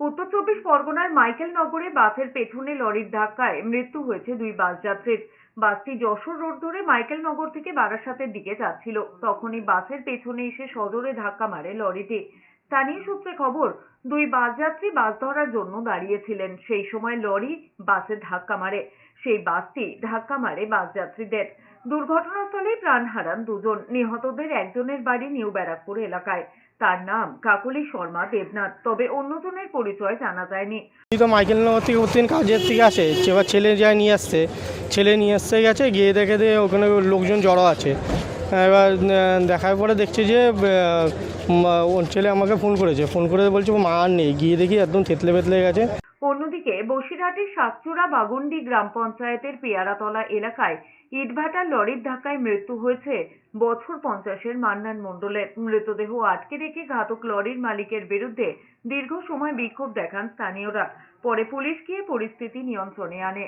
উত্তর চব্বিশ পরগনার মাইকেল নগরে বাসের পেছনে লরির ধাক্কায় মৃত্যু হয়েছে দুই বাস যাত্রীর। বাসটি যশোর রোড ধরে মাইকেল নগর থেকে বারাসাতের দিকে যাচ্ছিল। তখনই বাসের পেছনে এসে সজোরে ধাক্কা মারে লরিটি। স্থানীয় সূত্রে খবর, দুই বাস যাত্রী বাস ধরার জন্য দাঁড়িয়েছিলেন। সেই সময় লরি বাসে ধাক্কা মারে। সেই বাসটি ধাক্কা মারে বাস যাত্রীদের দুর্ঘটনাস্থলেই প্রাণ হারান দুজন। নিহতদের একজনের বাড়ি নিউ ব্যারাকপুর এলাকায়। তার নাম কাকলি শর্মা দেবনাথ। তবে অন্যজনের পরিচয় জানা যায়নি। তো মাইকেল নগর থেকে প্রতিদিন কাজের থেকে আসে। এবার ছেলে যায় নিয়ে আসছে। ছেলে নিয়ে আসতে গেছে, গিয়ে দেখে দিয়ে ওখানে লোকজন জড়ো আছে। এবার দেখার পরে দেখছি যে ছেলে আমাকে ফোন করেছে। ফোন করে বলছে, মা, আর নেই। গিয়ে দেখি একদম থেতলে বেতলে গেছে। অন্যদিকে, বসিরহাটের সাতচূড়া বাগুন্ডি গ্রাম পঞ্চায়েতের পেয়ারাতলা এলাকায় ইটভাটার লরির ধাক্কায় মৃত্যু হয়েছে বছর পঞ্চাশের মান্নান মণ্ডলের। মৃতদেহ আটকে রেখে ঘাতক লরির মালিকের বিরুদ্ধে দীর্ঘ সময় বিক্ষোভ দেখান স্থানীয়রা। পরে পুলিশ গিয়ে পরিস্থিতি নিয়ন্ত্রণে আনে।